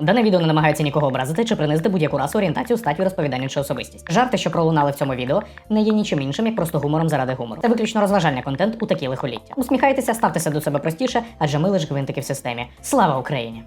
Дане відео не намагається нікого образити чи принизити будь-яку расу, орієнтацію, статтю, розповідання чи особистість. Жарти, що пролунали в цьому відео, не є нічим іншим, як просто гумором заради гумору. Це виключно розважальний контент у такі лихоліття. Усміхайтеся, ставтеся до себе простіше, адже ми лише гвинтики в системі. Слава Україні!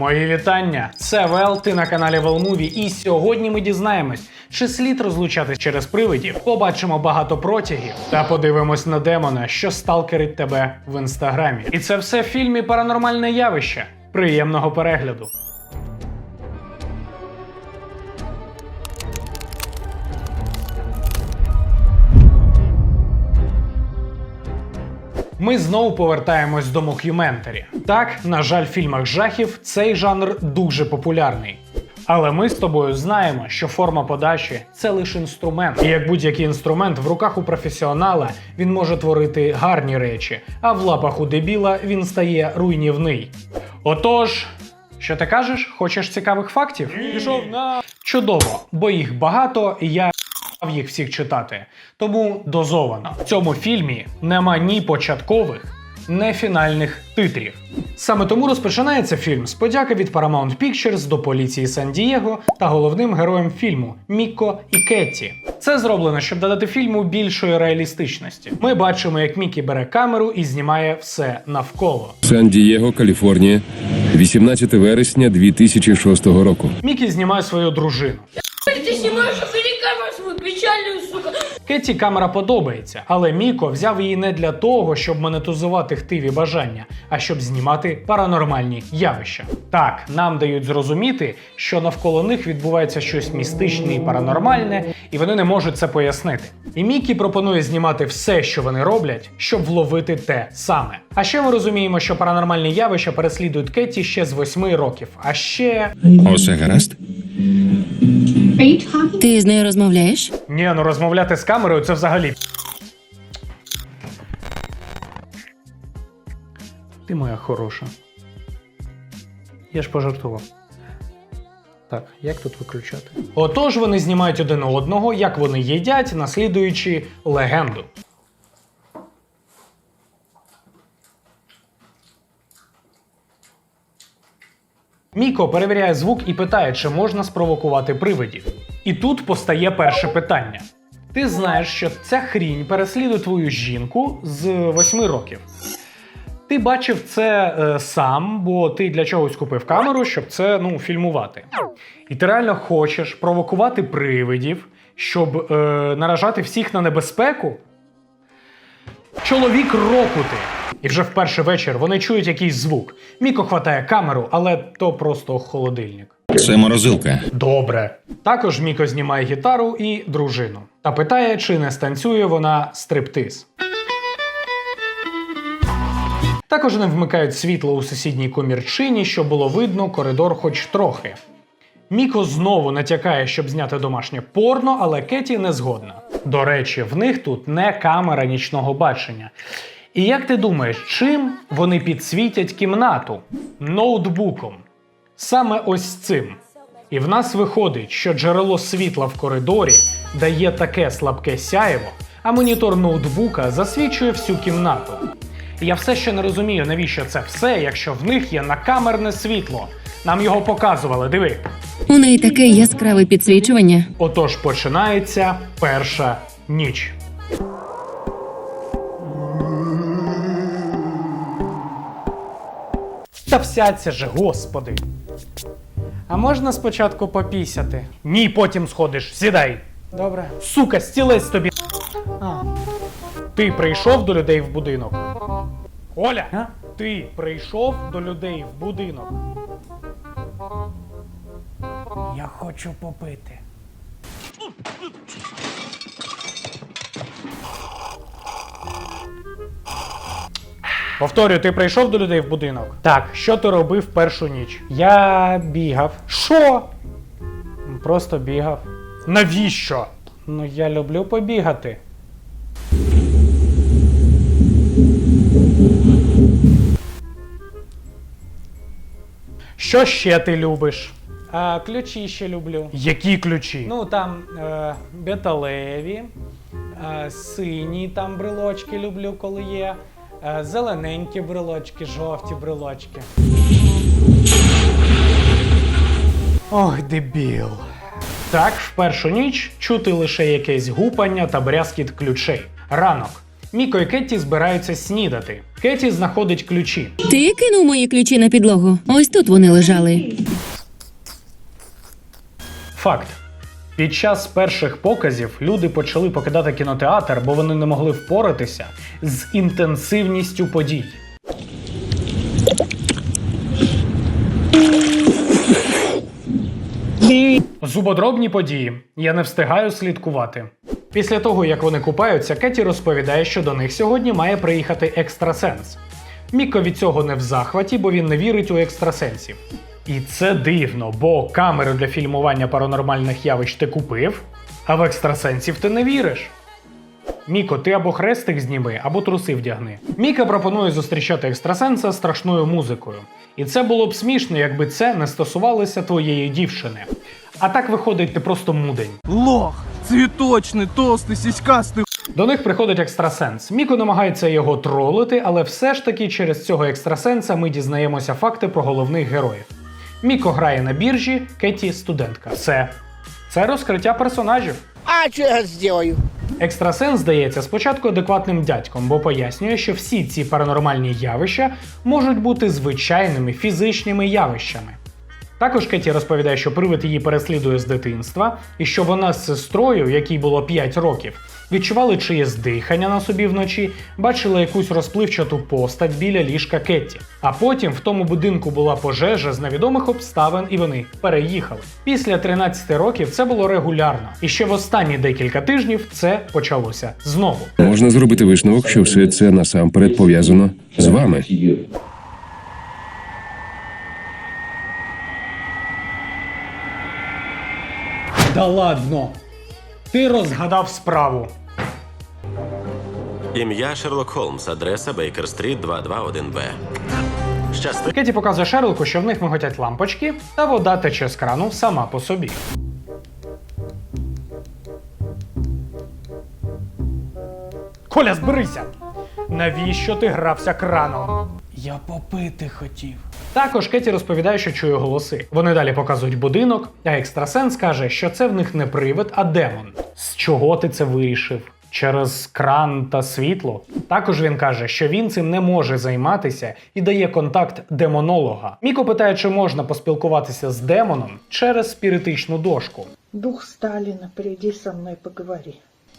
Мої вітання! Це Вел, ти на каналі Велмуві, і сьогодні ми дізнаємось, чи слід розлучатись через привидів, побачимо багато протягів та подивимось на демона, що сталкерить тебе в інстаграмі. І це все в фільмі Паранормальне явище. Приємного перегляду! Ми знову повертаємось до мокюментарі. Так, на жаль, в фільмах жахів цей жанр дуже популярний. Але ми з тобою знаємо, що форма подачі це лише інструмент. І як будь-який інструмент в руках у професіонала він може творити гарні речі, а в лапах у дебіла він стає руйнівний. Отож, що ти кажеш? Хочеш цікавих фактів? Пішов на чудово, бо їх багато, і я їх всіх читати. Тому дозовано. В цьому фільмі нема ні початкових, ні фінальних титрів. Саме тому розпочинається фільм з подяки від Paramount Pictures до поліції Сан-Дієго та головним героєм фільму Міко і Кетті. Це зроблено, щоб додати фільму більшої реалістичності. Ми бачимо, як Мікі бере камеру і знімає все навколо. Сан-Дієго, Каліфорнія, 18 вересня 2006 року. Мікі знімає свою дружину. Снимаешь великую свою печальную, сука. Кетті камера подобається, але Міко взяв її не для того, щоб монетизувати хтиві бажання, а щоб знімати паранормальні явища. Так, нам дають зрозуміти, що навколо них відбувається щось містичне і паранормальне, і вони не можуть це пояснити. І Мікі пропонує знімати все, що вони роблять, щоб вловити те саме. А ще ми розуміємо, що паранормальні явища переслідують Кетті ще з восьми років. А ще Усе гаразд? Ти з нею розмовляєш? ні, ну розмовляти з камерою це взагалі. Ти моя хороша. Я ж пожартував. Так, як тут виключати? Отож вони знімають один одного, як вони їдять, наслідуючи легенду. Міко перевіряє звук і питає, чи можна спровокувати привидів. І тут постає перше питання. Ти знаєш, що ця хрінь переслідує твою жінку з 8 років. Ти бачив це е, сам, бо ти для чогось купив камеру, щоб це ну, фільмувати. І ти реально хочеш провокувати привидів, щоб е, наражати всіх на небезпеку. Чоловік року ти. І вже в перший вечір вони чують якийсь звук. Міко хватає камеру, але то просто холодильник. Це морозилка. Добре. Також Міко знімає гітару і дружину та питає, чи не станцює вона стриптиз. Також вони вмикають світло у сусідній комірчині, щоб було видно коридор хоч трохи. Міко знову натякає, щоб зняти домашнє порно, але Кеті не згодна. До речі, в них тут не камера нічного бачення. І як ти думаєш, чим вони підсвітять кімнату? Ноутбуком. Саме ось цим. І в нас виходить, що джерело світла в коридорі дає таке слабке сяєво, а монітор ноутбука засвічує всю кімнату. І я все ще не розумію, навіщо це все, якщо в них є накамерне світло. Нам його показували, диви. У неї таке яскраве підсвічування. Отож починається перша ніч. Та всяться же, господи. А можна спочатку попісяти? Ні, потім сходиш. Сідай. Добре. Сука, стілець тобі. А. Ти прийшов до людей в будинок. Оля, а? ти прийшов до людей в будинок. Я хочу попити. Повторюю, ти прийшов до людей в будинок? Так, що ти робив першу ніч? Я бігав. Що? Просто бігав. Навіщо? Ну, я люблю побігати. Що ще ти любиш? А, ключі ще люблю. Які ключі? Ну там е, металеві, Е, сині там брелочки люблю, коли є. Е, зелененькі брелочки, жовті брелочки. Ох, дебіл. Так, в першу ніч чути лише якесь гупання та брязкіт ключей. Ранок. Міко і Кетті збираються снідати. Кетті знаходить ключі. Ти кинув мої ключі на підлогу. Ось тут вони лежали. Факт. Під час перших показів люди почали покидати кінотеатр, бо вони не могли впоратися з інтенсивністю подій. Зубодробні події. Я не встигаю слідкувати. Після того, як вони купаються, Кеті розповідає, що до них сьогодні має приїхати екстрасенс. Міко від цього не в захваті, бо він не вірить у екстрасенсів. І це дивно, бо камеру для фільмування паранормальних явищ ти купив, а в екстрасенсів ти не віриш. Міко, ти або хрестик зніми, або труси вдягни. Міка пропонує зустрічати екстрасенса страшною музикою. І це було б смішно, якби це не стосувалося твоєї дівчини. А так виходить, ти просто мудень. Лох, цветочный, толстый, сиськастый. До них приходить екстрасенс. Міко намагається його тролити, але все ж таки через цього екстрасенса ми дізнаємося факти про головних героїв. Міко грає на біржі, Кеті студентка. Все. Це розкриття персонажів. А что я сделаю? Екстрасенс здається спочатку адекватним дядьком, бо пояснює, що всі ці паранормальні явища можуть бути звичайними фізичними явищами. Також Кеті розповідає, що привид її переслідує з дитинства, і що вона з сестрою, якій було 5 років, відчували чиєсь дихання на собі вночі, бачили якусь розпливчату постать біля ліжка Кетті. А потім в тому будинку була пожежа з невідомих обставин, і вони переїхали. Після 13 років це було регулярно, і ще в останні декілька тижнів це почалося знову. Можна зробити висновок, що все це насамперед пов'язано з вами. Да ладно! Ти розгадав справу. Ім'я Шерлок Холмс, адреса Бейкер Стріт 221Б. Щасти. Кеті показує Шерлоку, що в них миготять лампочки, та вода тече з крану сама по собі. Коля, зберися! Навіщо ти грався краном? Я попити хотів. Також Кеті розповідає, що чує голоси. Вони далі показують будинок, а екстрасенс каже, що це в них не привид, а демон. З чого ти це вирішив? Через кран та світло. Також він каже, що він цим не може займатися і дає контакт демонолога. Міко питає, чи можна поспілкуватися з демоном через спіритичну дошку. Дух Сталина, приди со мной поговори.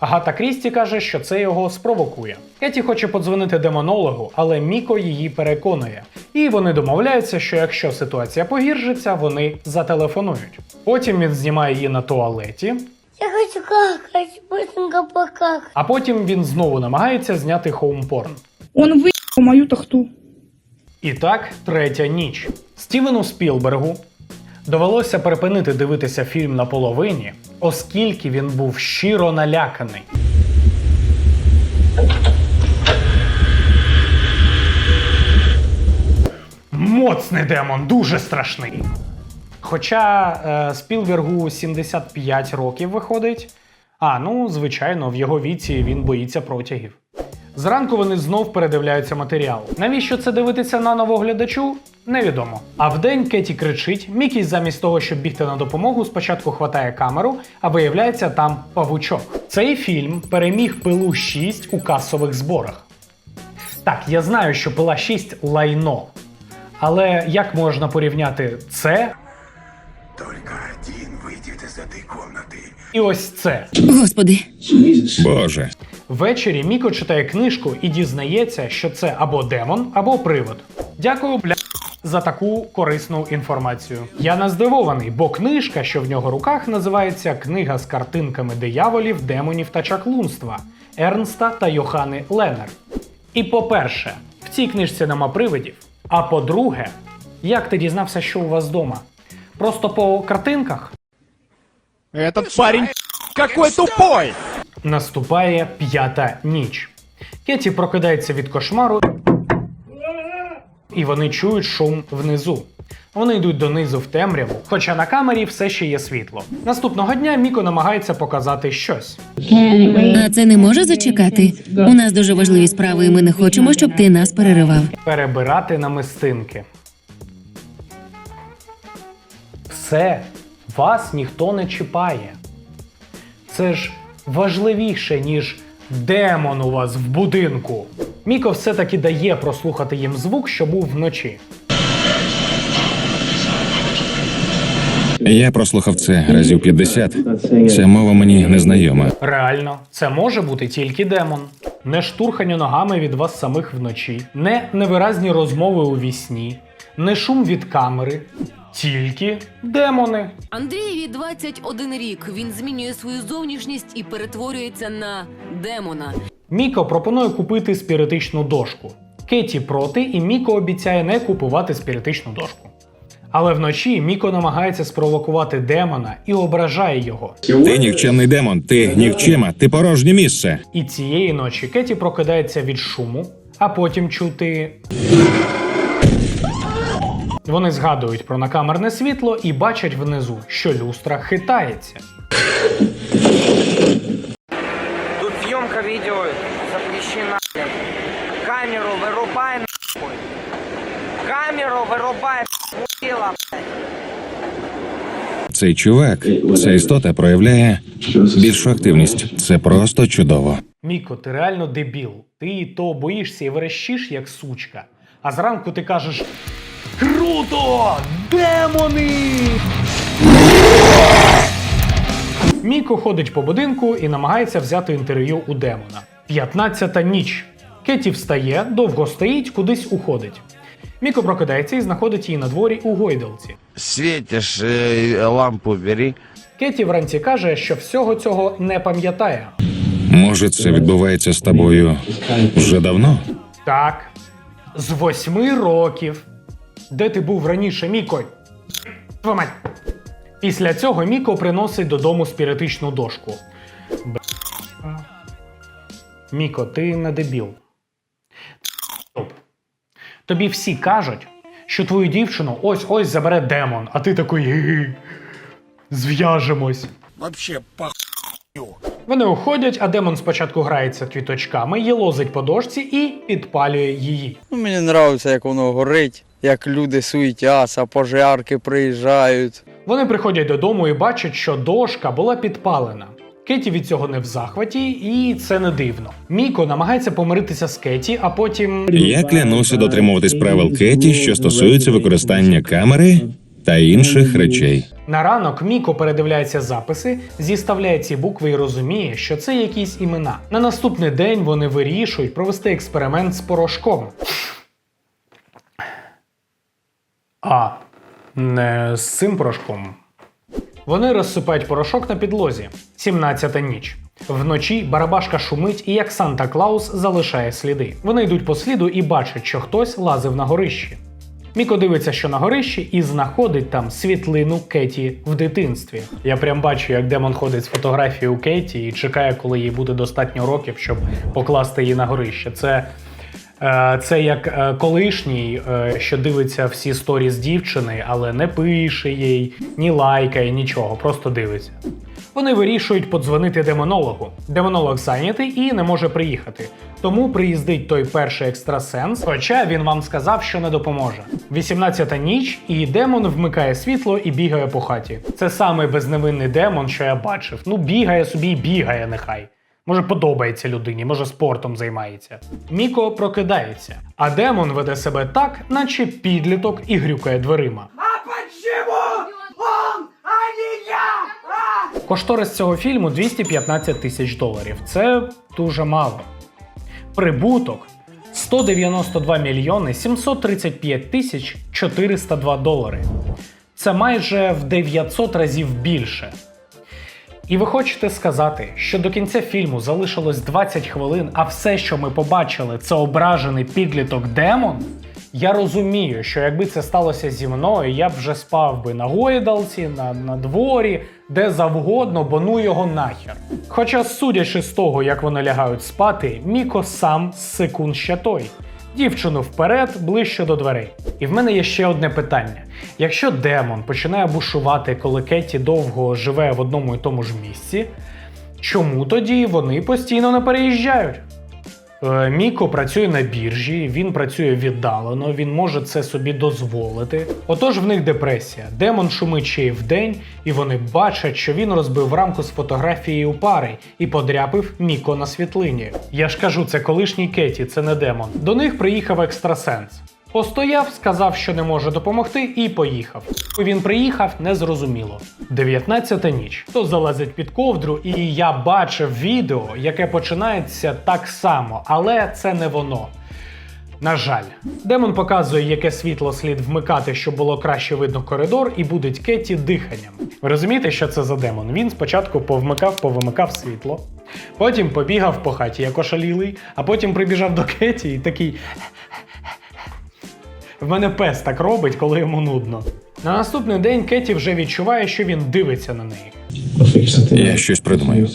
Агата Крісті каже, що це його спровокує. Кеті хоче подзвонити демонологу, але Міко її переконує. І вони домовляються, що якщо ситуація погіршиться, вони зателефонують. Потім він знімає її на туалеті, Я хочу какать, быстренько покакать. а потім він знову намагається зняти хоумпорн. Он выебал мою тахту. І так, третя ніч. Стівену Спілбергу довелося припинити дивитися фільм на половині, оскільки він був щиро наляканий. Моцний демон, дуже страшний. Хоча е, Спілбергу 75 років виходить. А, ну, звичайно, в його віці він боїться протягів. Зранку вони знов передивляються матеріал. Навіщо це дивитися на новоглядачу? Невідомо. А вдень Кеті кричить, Мікі замість того, щоб бігти на допомогу, спочатку хватає камеру, а виявляється там павучок. Цей фільм переміг пилу 6 у касових зборах. Так, я знаю, що пила 6 лайно. Але як можна порівняти це і ось це? Господи, Боже. Ввечері Міко читає книжку і дізнається, що це або демон, або привид. Дякую, бля. За таку корисну інформацію. Я не здивований, бо книжка, що в нього в руках, називається Книга з картинками дияволів, демонів та чаклунства Ернста та Йохани Ленер. І по-перше, в цій книжці нема привидів. А по-друге, як ти дізнався, що у вас вдома? Просто по картинках? Этот парень какой тупой! Наступає п'ята ніч. Кеті прокидається від кошмару, і вони чують шум внизу. Вони йдуть донизу в темряву, хоча на камері все ще є світло. Наступного дня Міко намагається показати щось. А це не може зачекати. У нас дуже важливі справи, і ми не хочемо, щоб ти нас переривав. перебирати намистинки. Все, вас ніхто не чіпає. Це ж важливіше, ніж демон у вас в будинку. Міко все-таки дає прослухати їм звук, що був вночі. Я прослухав це разів 50. Ця мова мені незнайома. Реально, це може бути тільки демон. Не штурхання ногами від вас самих вночі, не невиразні розмови у вісні, не шум від камери, тільки демони. Андрієві 21 рік. Він змінює свою зовнішність і перетворюється на демона. Міко пропонує купити спіритичну дошку. Кеті проти, і Міко обіцяє не купувати спіритичну дошку. Але вночі Міко намагається спровокувати демона і ображає його. Ти нікчемний демон, ти нікчема, ти порожнє місце. І цієї ночі Кеті прокидається від шуму, а потім чути. Вони згадують про накамерне світло і бачать внизу, що люстра хитається. Тут съемка видео запрещена. блядь. Камеру вырубай нахуй. Камеру вырубай, мудила, блядь. Цей чувак, ця істота проявляє більшу активність. Це просто чудово. Міко, ти реально дебіл. Ти то боїшся і верещиш, як сучка. А зранку ти кажеш: Круто! Демони! Міко ходить по будинку і намагається взяти інтерв'ю у демона. 15-та ніч. Кеті встає, довго стоїть, кудись уходить. Міко прокидається і знаходить її на дворі у гойдалці. Светишь, э, лампу бери. Кеті вранці каже, що всього цього не пам'ятає. Може, це відбувається з тобою вже давно? Так. З восьми років. Де ти був раніше, Міко? Після цього Міко приносить додому спіритичну дошку. Б... Міко, ти не дебіл. Тобі всі кажуть, що твою дівчину ось ось забере демон, а ти такий. Зв'яжемось. Вообще, пох... Вони уходять, а демон спочатку грається квіточками, єлозить по дошці і підпалює її. Ну, мені подобається, як воно горить, як люди суетяться, пожарки приїжджають. Вони приходять додому і бачать, що дошка була підпалена. Кеті від цього не в захваті, і це не дивно. Міко намагається помиритися з Кеті, а потім Я клянуся дотримуватись правил Кеті, що стосуються використання камери та інших речей. на ранок Міко передивляється записи, зіставляє ці букви і розуміє, що це якісь імена. На наступний день вони вирішують провести експеримент з порошком. А не з цим порошком. Вони розсипають порошок на підлозі. 17-та ніч. Вночі барабашка шумить і як Санта Клаус залишає сліди. Вони йдуть по сліду і бачать, що хтось лазив на горищі. Міко дивиться, що на горищі, і знаходить там світлину Кеті в дитинстві. Я прям бачу, як демон ходить з фотографією Кеті і чекає, коли їй буде достатньо років, щоб покласти її на горище. Це, це як е, колишній, е, що дивиться всі сторіс дівчини, але не пише їй, ні лайкає, нічого, просто дивиться. Вони вирішують подзвонити демонологу. Демонолог зайнятий і не може приїхати. Тому приїздить той перший екстрасенс, хоча він вам сказав, що не допоможе. 18-та ніч, і демон вмикає світло і бігає по хаті. Це самий безневинний демон, що я бачив. Ну, бігає собі і бігає нехай. Може, подобається людині, може спортом займається. Міко прокидається, а демон веде себе так, наче підліток і грюкає дверима. Кошторис цього фільму 215 тисяч доларів. Це дуже мало. Прибуток 192 мільйони 735 тисяч 402 долари. Це майже в 900 разів більше. І ви хочете сказати, що до кінця фільму залишилось 20 хвилин, а все, що ми побачили, це ображений підліток демон? Я розумію, що якби це сталося зі мною, я б вже спав би на гойдалці, на, на дворі, де завгодно, бо ну його нахер. Хоча, судячи з того, як вони лягають спати, Міко сам секунд ще той. Дівчину вперед, ближче до дверей. І в мене є ще одне питання: якщо демон починає бушувати, коли Кеті довго живе в одному і тому ж місці, чому тоді вони постійно не переїжджають? Е, Міко працює на біржі, він працює віддалено, він може це собі дозволити. Отож, в них депресія. Демон шумить ще й вдень, і вони бачать, що він розбив рамку з фотографією пари і подряпив Міко на світлині. Я ж кажу, це колишній Кеті, це не демон. До них приїхав екстрасенс. Постояв, сказав, що не може допомогти, і поїхав. Він приїхав незрозуміло. 19 ніч. То залазить під ковдру, і я бачив відео, яке починається так само, але це не воно. На жаль, демон показує, яке світло слід вмикати, щоб було краще видно коридор, і будить Кеті диханням. Ви розумієте, що це за демон? Він спочатку повмикав, повимикав світло, потім побігав по хаті, як ошалілий, а потім прибіжав до Кеті і такий. В мене пес так робить, коли йому нудно. На наступний день Кеті вже відчуває, що він дивиться на неї. Я щось придумаю.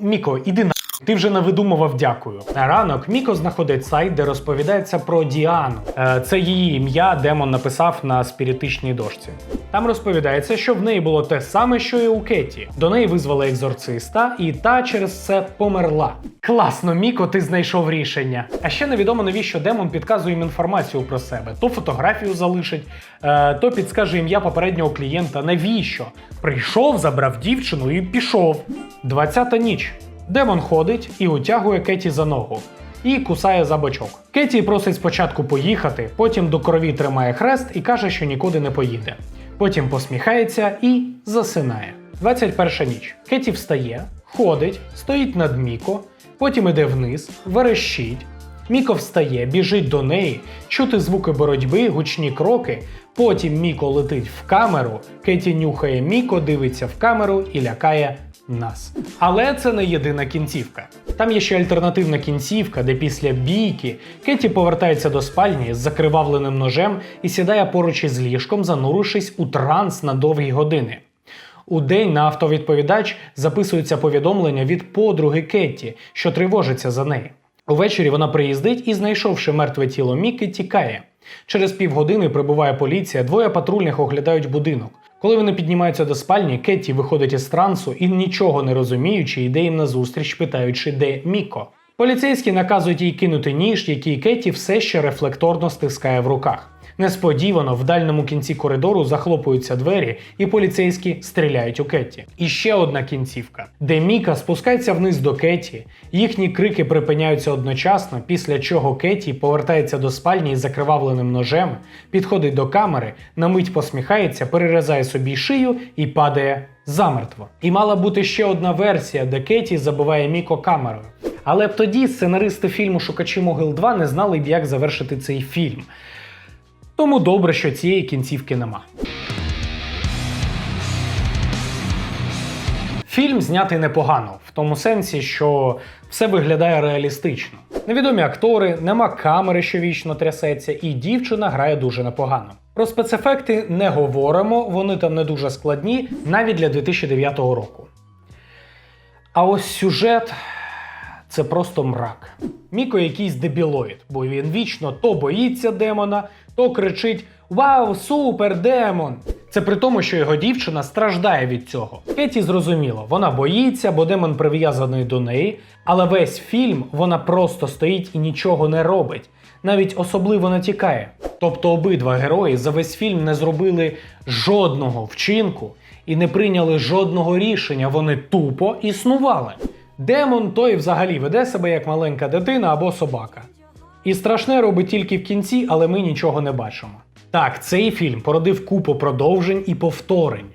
Міко, іди на. Ти вже навидумував дякую. На ранок Міко знаходить сайт, де розповідається про Діану. Е, Це її ім'я, демон написав на спіритичній дошці. Там розповідається, що в неї було те саме, що і у Кеті. До неї визвали екзорциста, і та через це померла. Класно, Міко, ти знайшов рішення. А ще невідомо навіщо демон підказує їм інформацію про себе. То фотографію залишить, е, то підскаже ім'я попереднього клієнта. Навіщо? Прийшов, забрав дівчину і пішов. Двадцята ніч. Демон ходить і утягує Кеті за ногу. І кусає за бочок. Кеті просить спочатку поїхати, потім до крові тримає хрест і каже, що нікуди не поїде. Потім посміхається і засинає. 21 ніч. Кеті встає, ходить, стоїть над Міко, потім іде вниз, верещить. Міко встає, біжить до неї, чути звуки боротьби, гучні кроки. Потім Міко летить в камеру, Кеті нюхає Міко, дивиться в камеру і лякає нас. Але це не єдина кінцівка. Там є ще альтернативна кінцівка, де після бійки Кеті повертається до спальні з закривавленим ножем і сідає поруч із ліжком, занурившись у транс на довгі години. У день на автовідповідач записується повідомлення від подруги Кетті, що тривожиться за неї. Увечері вона приїздить і, знайшовши мертве тіло Міки, тікає. Через півгодини прибуває поліція, двоє патрульних оглядають будинок. Коли вони піднімаються до спальні, Кетті виходить із трансу і, нічого не розуміючи, йде їм назустріч, питаючи, де Міко. Поліцейські наказують їй кинути ніж, який Кетті все ще рефлекторно стискає в руках. Несподівано в дальньому кінці коридору захлопуються двері, і поліцейські стріляють у Кетті. І ще одна кінцівка, де Міка спускається вниз до Кетті. Їхні крики припиняються одночасно, після чого Кетті повертається до спальні із закривавленим ножем, підходить до камери, на мить посміхається, перерізає собі шию і падає замертво. І мала бути ще одна версія, де Кетті забиває Міко камерою. Але б тоді сценаристи фільму Шукачі могил 2 не знали б, як завершити цей фільм. Тому добре, що цієї кінцівки нема. Фільм знятий непогано, в тому сенсі, що все виглядає реалістично. Невідомі актори, нема камери, що вічно трясеться, і дівчина грає дуже непогано. Про спецефекти не говоримо, вони там не дуже складні, навіть для 2009 року. А ось сюжет це просто мрак. Міко якийсь дебілоїд, бо він вічно то боїться демона, то кричить Вау, супер, демон! Це при тому, що його дівчина страждає від цього. Кеті зрозуміло, вона боїться, бо демон прив'язаний до неї, але весь фільм вона просто стоїть і нічого не робить, навіть особливо не тікає. Тобто обидва герої за весь фільм не зробили жодного вчинку і не прийняли жодного рішення. Вони тупо існували. Демон той взагалі веде себе як маленька дитина або собака. І страшне робить тільки в кінці, але ми нічого не бачимо. Так, цей фільм породив купу продовжень і повторень.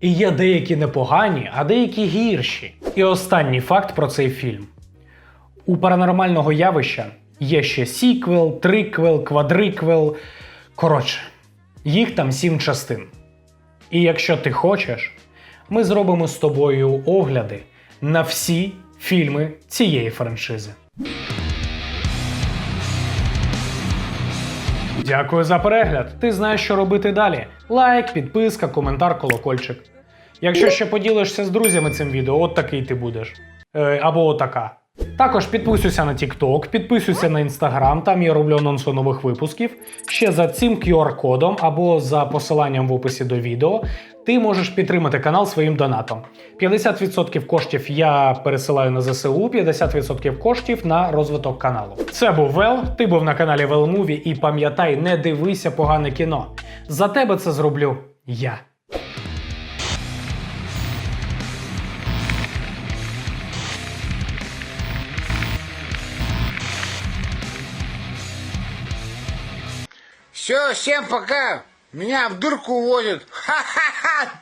І є деякі непогані, а деякі гірші. І останній факт про цей фільм: у паранормального явища є ще сіквел, триквел, квадриквел. Коротше, їх там сім частин. І якщо ти хочеш, ми зробимо з тобою огляди на всі фільми цієї франшизи. Дякую за перегляд. Ти знаєш, що робити далі. Лайк, підписка, коментар, колокольчик. Якщо ще поділишся з друзями цим відео, от такий ти будеш. Е, або отака. Також підписуйся на TikTok, підписуйся на Instagram, там я роблю анонси нових випусків. Ще за цим QR-кодом або за посиланням в описі до відео ти можеш підтримати канал своїм донатом. 50% коштів я пересилаю на ЗСУ, 50% коштів на розвиток каналу. Це був Вел, ти був на каналі Велмуві і пам'ятай, не дивися погане кіно. За тебе це зроблю я. Все, всем пока. Меня в дырку уводят. Ха-ха-ха.